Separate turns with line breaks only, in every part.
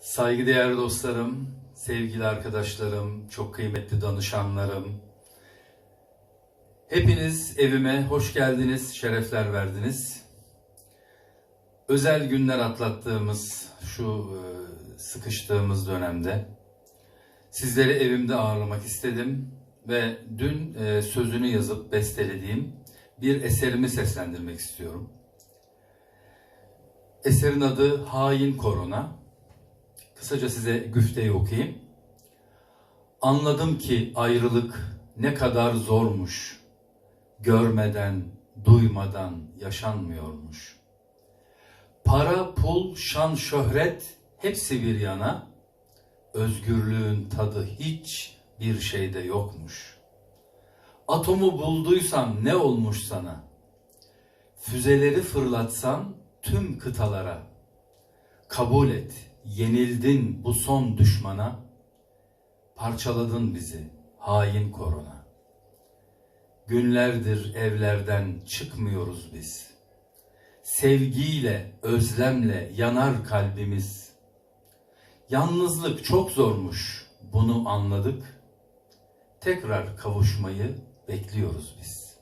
Saygıdeğer dostlarım, sevgili arkadaşlarım, çok kıymetli danışanlarım. Hepiniz evime hoş geldiniz, şerefler verdiniz. Özel günler atlattığımız şu e, sıkıştığımız dönemde sizleri evimde ağırlamak istedim ve dün e, sözünü yazıp bestelediğim bir eserimi seslendirmek istiyorum. Eserin adı Hain Korona. Kısaca size güfteyi okuyayım. Anladım ki ayrılık ne kadar zormuş. Görmeden, duymadan yaşanmıyormuş. Para, pul, şan, şöhret hepsi bir yana. Özgürlüğün tadı hiç bir şeyde yokmuş. Atomu bulduysan ne olmuş sana? Füzeleri fırlatsan tüm kıtalara. Kabul et, yenildin bu son düşmana. Parçaladın bizi, hain korona. Günlerdir evlerden çıkmıyoruz biz. Sevgiyle, özlemle yanar kalbimiz. Yalnızlık çok zormuş, bunu anladık. Tekrar kavuşmayı bekliyoruz biz.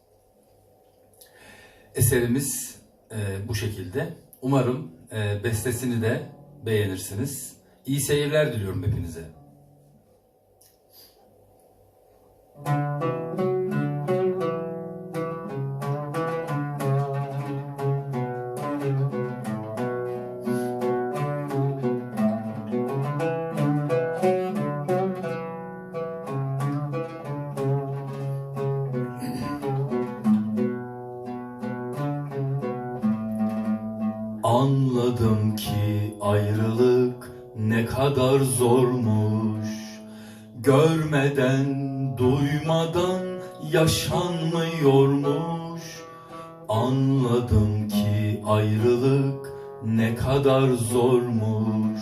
Eserimiz e, bu şekilde. Umarım e, bestesini de beğenirsiniz. İyi seyirler diliyorum hepinize. Anladım ki ayrılık ne kadar zormuş. Görmeden, duymadan yaşanmıyormuş. Anladım ki ayrılık ne kadar zormuş.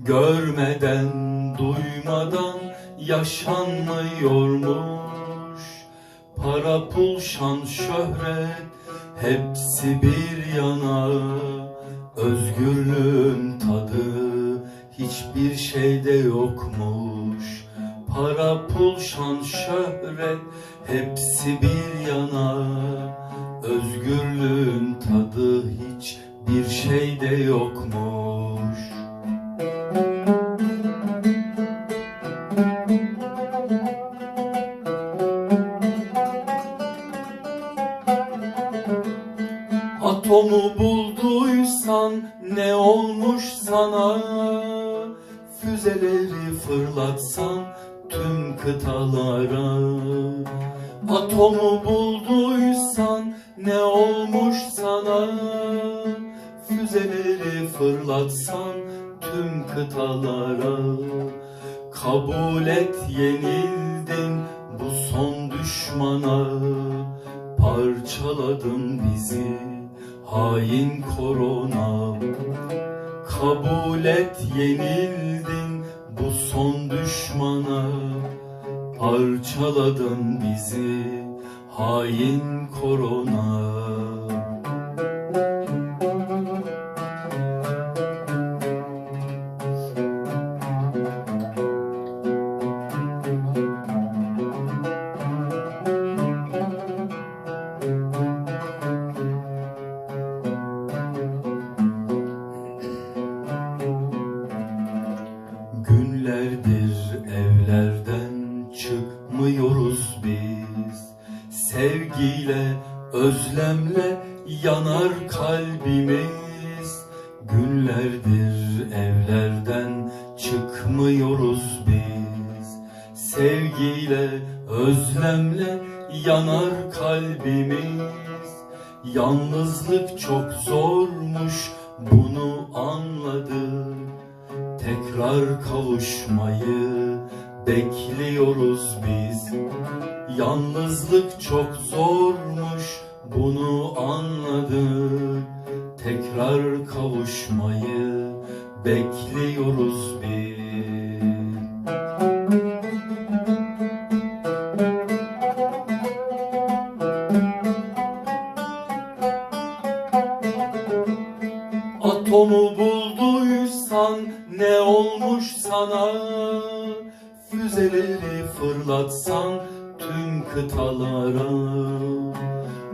Görmeden, duymadan yaşanmıyormuş. Para, pul, şan, şöhret hepsi bir yana Özgürlüğün tadı. Hiçbir şeyde yokmuş. Para, pul, şan, şöhret hepsi bir yana. Özgürlüğün tadı hiçbir şeyde yokmuş Atomu bulduysan ne olmuş sana? Füzeleri fırlatsan tüm kıtalara. Atomu bulduysan ne olmuş sana? Füzeleri fırlatsan tüm kıtalara. Kabul et yenildin bu son düşmana. Parçaladın bizi hain korona Kabul et yenildin bu son düşmana. Parçaladın bizi hain korona Günlerdir evlerden çıkmıyoruz biz. Sevgiyle, özlemle yanar kalbimiz. Günlerdir evlerden çıkmıyoruz biz. Sevgiyle, özlemle yanar kalbimiz. Yalnızlık çok zormuş bunu anladık Tekrar kavuşmayı bekliyoruz biz. Yalnızlık çok zormuş bunu anladık. Tekrar kavuşmayı bekliyoruz biz bulduysan ne olmuş sana? Füzeleri fırlatsan tüm kıtalara.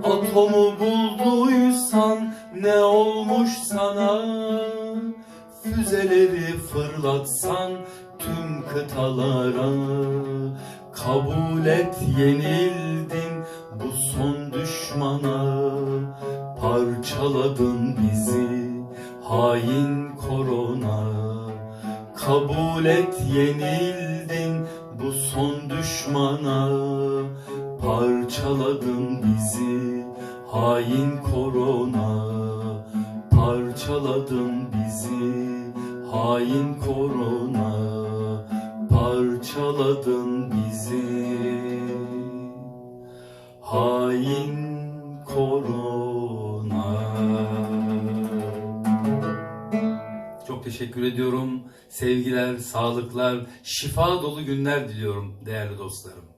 Atomu bulduysan ne olmuş sana? Füzeleri fırlatsan tüm kıtalara. Kabul et yenildin bu son düşmana. Parçaladın bizi hain Kabul et yenildin bu son düşmana. Parçaladın bizi hain korona. Parçaladın bizi hain korona. Parçaladın bizi hain korona teşekkür ediyorum. Sevgiler, sağlıklar, şifa dolu günler diliyorum değerli dostlarım.